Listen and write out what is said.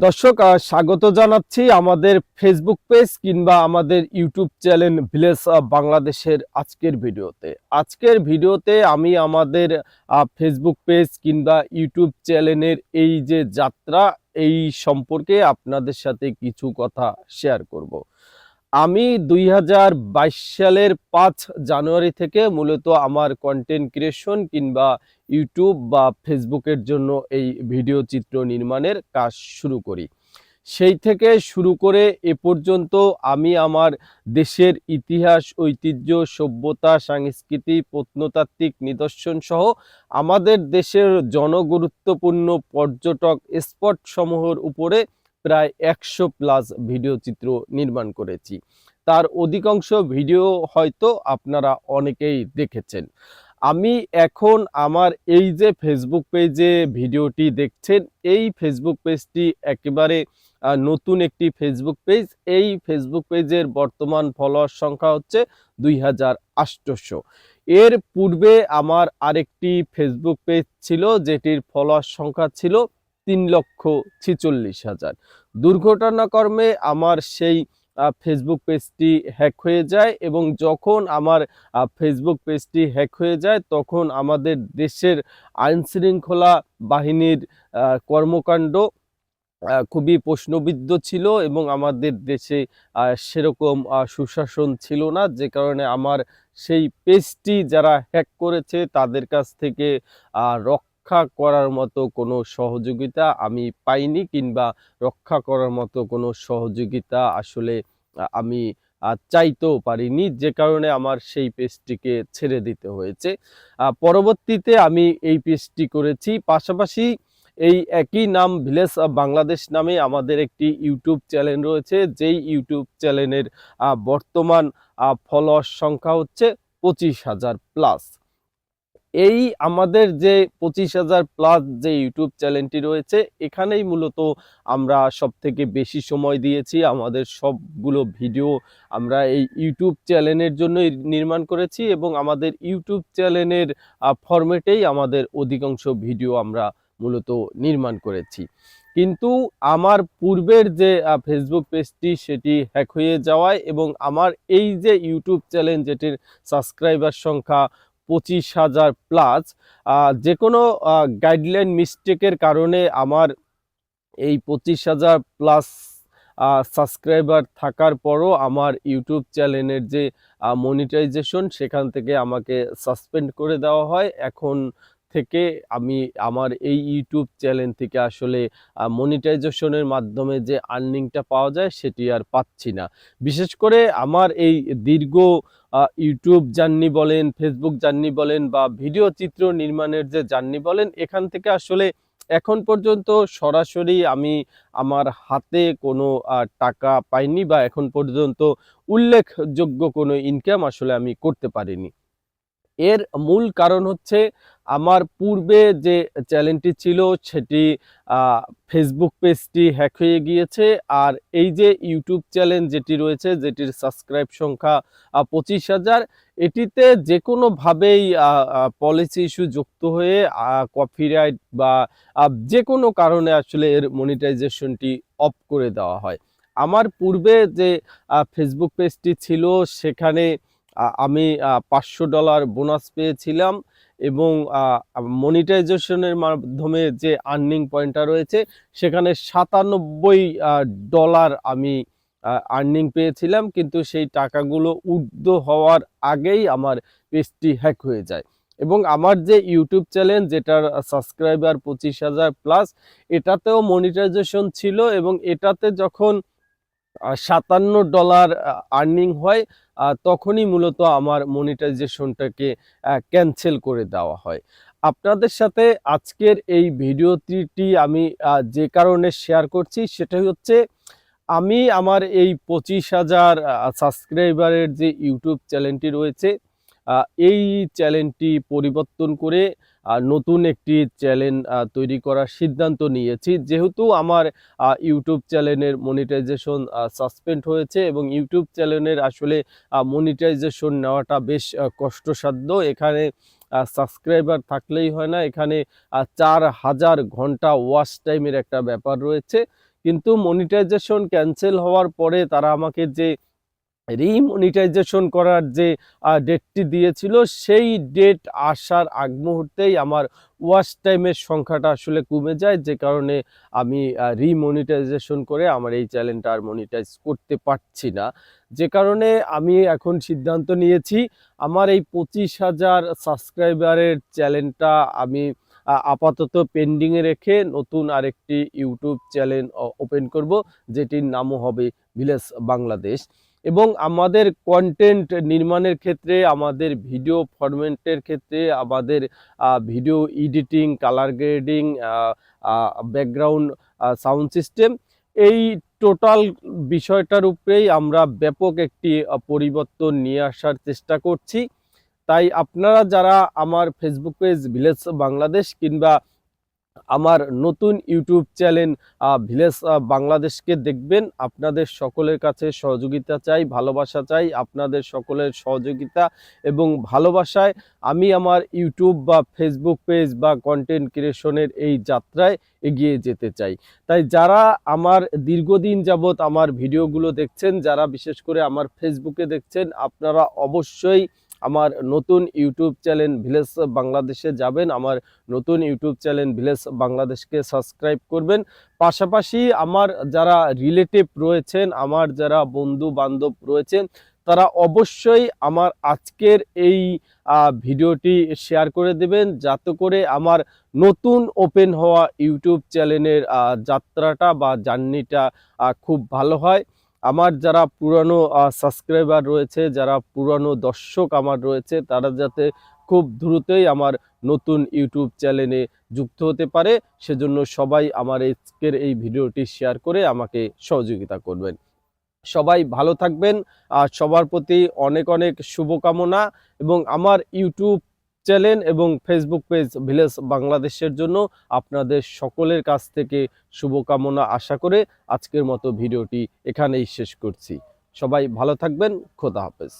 দর্শক স্বাগত জানাচ্ছি আমাদের ফেসবুক পেজ কিংবা আমাদের ইউটিউব চ্যানেল ভিলেজ বাংলাদেশের আজকের ভিডিওতে। আজকের ভিডিওতে আমি আমাদের ফেসবুক পেজ কিংবা ইউটিউব চ্যানেলের এই যে যাত্রা, এই সম্পর্কে আপনাদের সাথে কিছু কথা শেয়ার করব। আমি দুই হাজার বাইশ সালের পাঁচ জানুয়ারি থেকে মূলত আমার কন্টেন্ট ক্রিয়েশন কিংবা ইউটিউব বা ফেসবুকের জন্য এই ভিডিও চিত্র নির্মাণের কাজ শুরু করি। সেই থেকে শুরু করে এ পর্যন্ত আমি আমার দেশের ইতিহাস, ঐতিহ্য, সভ্যতা, সংস্কৃতি, প্রত্নতাত্ত্বিক নিদর্শন সহ আমাদের দেশের জনগুরুত্বপূর্ণ পর্যটক স্পট সমূহের উপরে প্রায় একশো প্লাস ভিডিও চিত্র নির্মাণ করেছি। তার অধিকাংশ ভিডিও হয়তো আপনারা অনেকেই দেখেছেন। আমি এখন আমার এই যে ফেসবুক পেজে ভিডিওটি দেখছেন, এই ফেসবুক পেজটি একেবারে নতুন একটি ফেসবুক পেজ এই ফেসবুক পেজের বর্তমান ফলোয়ার সংখ্যা হচ্ছে দুই এর পূর্বে আমার আরেকটি ফেসবুক পেজ ছিল, যেটির ফলোয়ার সংখ্যা ছিল তিন লক্ষ ছিচল্লিশ হাজার। দুর্ঘটনাকর্মে আমার সেই ফেসবুক পেজটি হ্যাক হয়ে যায় এবং যখন আমার ফেসবুক পেজটি হ্যাক হয়ে যায় তখন আমাদের দেশের আইন শৃঙ্খলা বাহিনীর কর্মকাণ্ড খুবই প্রশ্নবিদ্ধ ছিল এবং আমাদের দেশে সেরকম সুশাসন ছিল না। যে কারণে আমার সেই পেজটি যারা হ্যাক করেছে তাদের কাছ থেকে আহ, রক্ষা করার মতো কোনো সহযোগিতা আমি পাইনি কিংবা রক্ষা করার মতো কোনো সহযোগিতা আসলে আমি চাইতেও পারিনি। যে কারণে আমার সেই পেজটিকে ছেড়ে দিতে হয়েছে। পরবর্তীতে আমি এই পেজটি করেছি। পাশাপাশি এই একই নাম ভিলেজ বাংলাদেশ নামে আমাদের একটি ইউটিউব চ্যানেল রয়েছে। যেই ইউটিউব চ্যানেলের বর্তমান ফলোয়ার সংখ্যা হচ্ছে পঁচিশ হাজার প্লাস। এই আমাদের যে পঁচিশ হাজার প্লাস যে ইউটিউব চ্যানেলটি রয়েছে, এখানেই মূলত আমরা সব থেকে বেশি সময় দিয়েছি। আমাদের সবগুলো ভিডিও আমরা এই ইউটিউব চ্যানেলের জন্যই নির্মাণ করেছি এবং আমাদের ইউটিউব চ্যানেলের ফরম্যাটেই আমাদের অধিকাংশ ভিডিও আমরা মূলত নির্মাণ করেছি। কিন্তু আমার পূর্বের যে ফেসবুক পেজটি সেটি হ্যাক হয়ে যাওয়ায় এবং আমার এই যে ইউটিউব চ্যানেল যেটির সাবস্ক্রাইবার সংখ্যা পঁচিশ হাজার প্লাস যে কোনো গাইডলাইন মিস্টেকের কারণে আমার এই পঁচিশ হাজার প্লাস সাবস্ক্রাইবার থাকার পরও আমার ইউটিউব চ্যানেলের যে মনিটাইজেশন সেখান থেকে আমাকে সাসপেন্ড করে দেওয়া হয়। এখন থেকে আমি আমার এই ইউটিউব চ্যানেল থেকে আসলে মনিটাইজেশনের মাধ্যমে যে আর্নিংটা পাওয়া যায় সেটি আর পাচ্ছি না। বিশেষ করে আমার এই দীর্ঘ ইউটিউব জার্নি বলেন ফেসবুক জার্নি বলেন বা ভিডিও চিত্র নির্মাণের যে জার্নি বলেন, এখান থেকে আসলে এখন পর্যন্ত সরাসরি আমি আমার হাতে কোনো টাকা পাইনি বা এখন পর্যন্ত উল্লেখযোগ্য কোনো ইনকাম আসলে আমি করতে পারিনি। এর মূল কারণ হচ্ছে আমার পূর্বে যে চ্যানেলটি ছিল সেটি ফেসবুক পেজটি হ্যাক হয়ে গিয়েছে। আর এই যে ইউটিউব চ্যানেল যেটি রয়েছে, যেটির সাবস্ক্রাইব সংখ্যা পঁচিশ হাজার, এটিতে যে কোনোভাবেই পলিসি ইস্যু যুক্ত হয়ে কপিরাইট বা যে কোনো কারণে আসলে এর মনিটাইজেশনটি অফ করে দেওয়া হয়। আমার পূর্বে যে ফেসবুক পেজটি ছিল, সেখানে আমি পাঁচশো ডলার বোনাস পেয়েছিলাম। এবং মনিটাইজেশনের মাধ্যমে যে আর্নিং পয়েন্টটা রয়েছে, সেখানে সাতানব্বই ডলার আমি আর্নিং পেয়েছিলাম। কিন্তু সেই টাকাগুলো ঊর্ধ্ব হওয়ার আগেই আমার পেজটি হ্যাক হয়ে যায়। এবং আমার যে ইউটিউব চ্যানেল যেটার সাবস্ক্রাইবার পঁচিশ হাজার প্লাস এটাতেও মনিটাইজেশন ছিল এবং এটাতে যখন সাতান্ন ডলার আর্নিং হয় তখনই মূলত আমার মনিটাইজেশনটাকে ক্যান্সেল করে দেওয়া হয়। আপনাদের সাথে আজকের এই ভিডিওটি আমি যে কারণে শেয়ার করছি সেটা হচ্ছে, আমি আমার এই পঁচিশ হাজার সাবস্ক্রাইবারের যে ইউটিউব চ্যানেলটি রয়েছে এই চ্যানেলটি পরিবর্তন করে নতুন একটি চ্যানেল তৈরি করার সিদ্ধান্ত নিয়েছি। যেহেতু আমার ইউটিউব চ্যানেলের মনিটাইজেশন সাসপেন্ড হয়েছে এবং ইউটিউব চ্যানেলের আসলে মনিটাইজেশন নেওয়াটা বেশ কষ্টসাধ্য। এখানে সাবস্ক্রাইবার থাকলেই হয় না। এখানে চার হাজার ঘণ্টা ওয়াচ টাইমের একটা ব্যাপার রয়েছে। কিন্তু মনিটাইজেশন ক্যান্সেল হওয়ার পরে তারা আমাকে যে রিমনিটাইজেশন করার যে ডেটটি দিয়েছিল, সেই ডেট আসার আগ মুহূর্তেই আমার ওয়াচ টাইমের সংখ্যাটা আসলে কমে যায়। যে কারণে আমি রিমনিটাইজেশন করে আমার এই চ্যানেলটা আর মনিটাইজ করতে পারছি না। যে কারণে আমি এখন সিদ্ধান্ত নিয়েছি, আমার এই পঁচিশ হাজার সাবস্ক্রাইবারের চ্যানেলটা আমি আপাতত পেন্ডিংয়ে রেখে নতুন আরেকটি ইউটিউব চ্যানেল ওপেন করব, যেটির নামও হবে ভিলেজ বাংলাদেশ এবং আমাদের কন্টেন্ট নির্মাণের ক্ষেত্রে, আমাদের ভিডিও ফরম্যাটের ক্ষেত্রে, আমাদের video editing colour grading background sound system এই টোটাল বিষয়টার উপরেই আমরা ব্যাপক একটি পরিবর্তন নিয়ে আসার চেষ্টা করছি। তাই আপনারা যারা আমার ফেসবুক পেজ ভিলেজ বাংলাদেশ কিংবা আমার নতুন ইউটিউব চ্যানেল ভিলেজ বাংলাদেশকে দেখবেন। আপনাদের সকলের কাছে সহযোগিতা চাই, ভালোবাসা চাই, আপনাদের সকলের সহযোগিতা এবং ভালোবাসায় আমি আমার ইউটিউব বা ফেসবুক পেজ বা কন্টেন্ট ক্রিয়েশনের এই যাত্রায় এগিয়ে যেতে চাই। তাই যারা আমার দীর্ঘদিন যাবৎ আমার ভিডিওগুলো দেখছেন, যারা বিশেষ করে আমার ফেসবুকে দেখছেন, আপনারা অবশ্যই আমার নতুন ইউটিউব চ্যানেল ভিলেজ বাংলাদেশে যাবেন, আমার নতুন ইউটিউব চ্যানেল ভিলেজ বাংলাদেশকে সাবস্ক্রাইব করবেন। পাশাপাশি আমার যারা রিলেটিভ রয়েছেন, আমার যারা বন্ধু বান্ধব রয়েছেন, তারা অবশ্যই আমার আজকের এই ভিডিওটি শেয়ার করে দেবেন, যাতে করে আমার নতুন ওপেন হওয়া ইউটিউব চ্যানেলের যাত্রাটা বা জার্নিটা খুব ভালো হয়। আমার যারা পুরানো সাবস্ক্রাইবার রয়েছে, যারা পুরানো দর্শক আমার রয়েছে, তারা যাতে খুব দ্রুতই আমার নতুন ইউটিউব চ্যানেলে যুক্ত হতে পারে, সেজন্য সবাই আমার আজকের এই ভিডিওটি শেয়ার করে আমাকে সহযোগিতা করবেন। সবাই ভালো থাকবেন, আর সবার প্রতি অনেক অনেক শুভকামনা, এবং আমার ইউটিউব চ্যানেল এবং ফেসবুক পেজ ভিলেজ বাংলাদেশের জন্য আপনাদের সকলের কাছ থেকে শুভকামনা আশা করে আজকের মতো ভিডিওটি এখানেই শেষ করছি। সবাই ভালো থাকবেন, খোদা হাফেজ।